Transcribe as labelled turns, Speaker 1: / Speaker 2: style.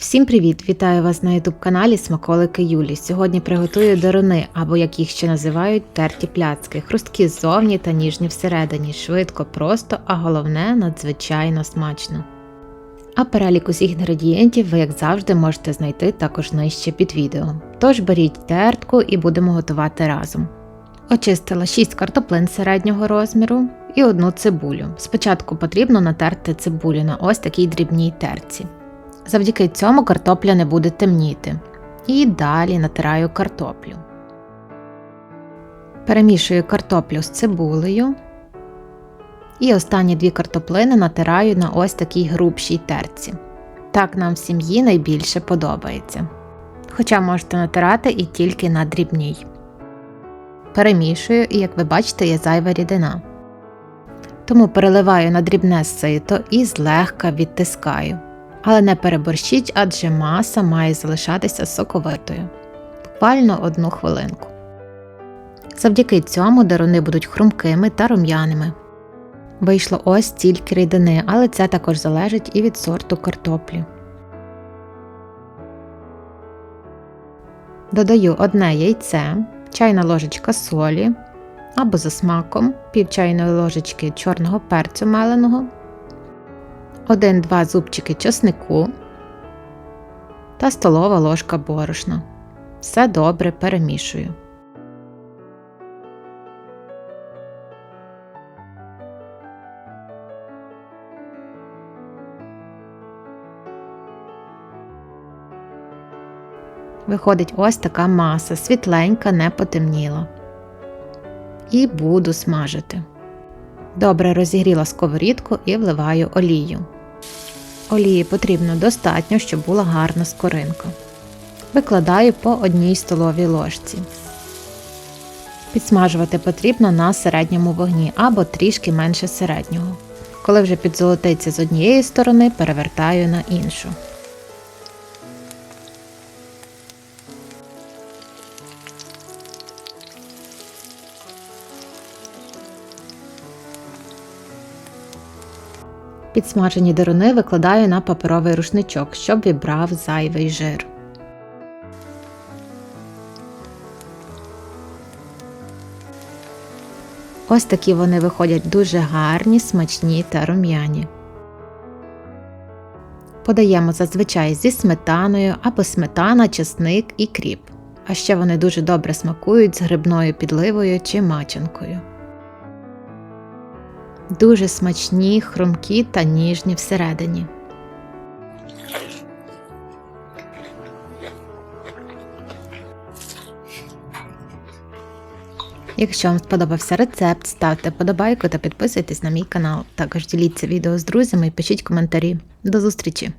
Speaker 1: Всім привіт! Вітаю вас на youtube каналі Смаколики Юлі. Сьогодні приготую деруни, або як їх ще називають терті пляцки, хрусткі ззовні та ніжні всередині, швидко, просто, а головне надзвичайно смачно. А перелік усіх інгредієнтів ви, як завжди, можете знайти також нижче під відео. Тож беріть тертку і будемо готувати разом. Очистила 6 картоплин середнього розміру і одну цибулю. Спочатку потрібно натерти цибулю на ось такій дрібній терці. Завдяки цьому картопля не буде темніти. І далі натираю картоплю. Перемішую картоплю з цибулею. І останні дві картоплини натираю на ось такій грубшій терці. Так нам в сім'ї найбільше подобається. Хоча можете натирати і тільки на дрібній. Перемішую, і, як ви бачите, є зайва рідина. Тому переливаю на дрібне сито і злегка відтискаю. Але не переборщіть, адже маса має залишатися соковитою. Буквально одну хвилинку. Завдяки цьому деруни будуть хрумкими та рум'яними. Вийшло ось стільки рідини, але це також залежить і від сорту картоплі. Додаю одне яйце, чайна ложечка солі або за смаком, пів чайної ложечки чорного перцю меленого, 1-2 зубчики чеснику та столова ложка борошна. Все добре перемішую. Виходить ось така маса, світленька, не потемніла. І буду смажити. Добре розігріла сковорідку і вливаю олію. Олії потрібно достатньо, щоб була гарна скоринка. Викладаю по одній столовій ложці. Підсмажувати потрібно на середньому вогні або трішки менше середнього. Коли вже підзолотиться з однієї сторони, перевертаю на іншу. Підсмажені деруни викладаю на паперовий рушничок, щоб вібрав зайвий жир. Ось такі вони виходять дуже гарні, смачні та рум'яні. Подаємо зазвичай зі сметаною або сметана, чесник і кріп. А ще вони дуже добре смакують з грибною підливою чи мачанкою. Дуже смачні, хрумкі та ніжні всередині. Якщо вам сподобався рецепт, ставте подобайку та підписуйтесь на мій канал. Також діліться відео з друзями і пишіть коментарі. До зустрічі!